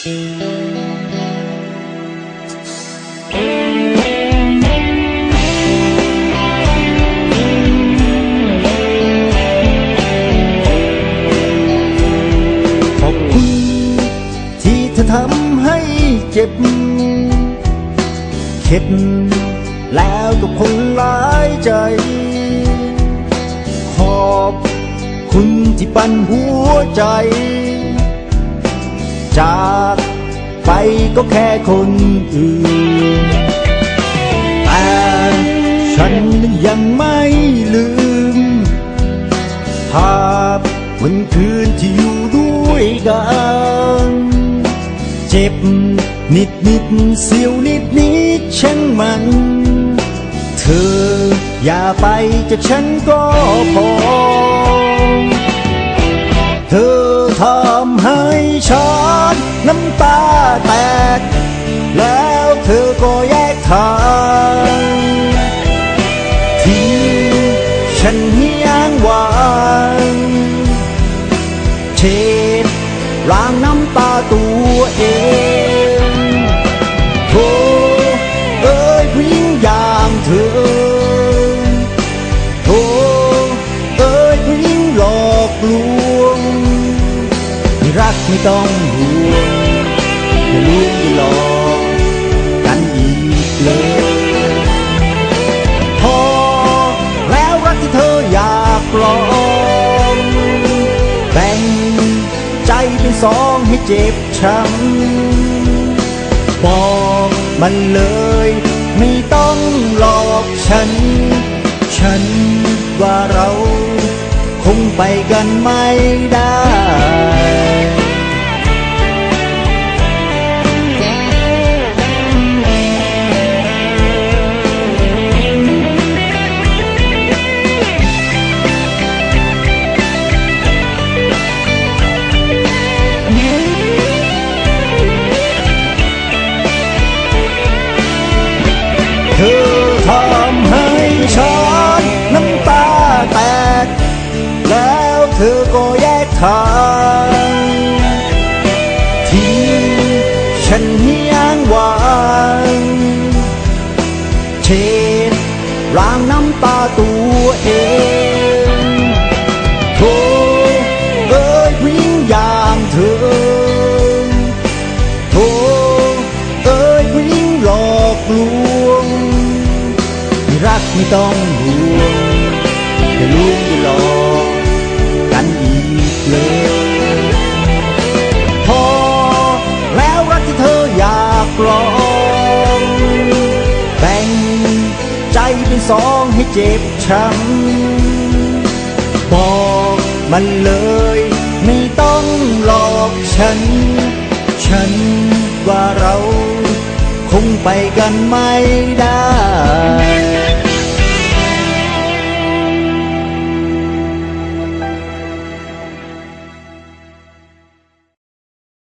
ขอบคุณที่เธอทำให้เจ็บ เข็ดแล้วก็คงหลายใจ ขอบคุณที่ปั่นหัวใจ จากไปก็แค่คนอื่น แต่ฉันยังไม่ลืม ภาพวันคืนที่อยู่ด้วยกัน เจ็บนิดนิดเสียวนิดนิดช่างมัน เธออย่าไปจากฉันก็พอ เธอทำให้ฉัน น้ำตาแตก แล้วเธอก็แยกทางทิ้งฉันเฮียงหวานเช็ดล้างน้ำตาตัวเองโธ่เอ้ยผู้หญิงอย่างเธอโธ่เอ้ยผู้หญิงหลอกลวงรักไม่ต้องห่วง สองให้เจ็บช้ำบอกมันเลย ไม่ต้องหลอกฉัน ฉันว่าเรา คงไปกันไม่ได้ ทางทิ้งฉันเฮียงหวานเช็ดล้างน้ำตาตัวเองโธ่เอ้ยผู้หญิงอย่างเธอโธ่เอ้ยผู้หญิงหลอกลวงรักไม่ต้องห่วงอย่าลวงอย่าหลอก สองให้เจ็บช้ำบอกมันเลย ไม่ต้องหลอกฉัน ฉันว่าเรา คงไปกันไม่ได้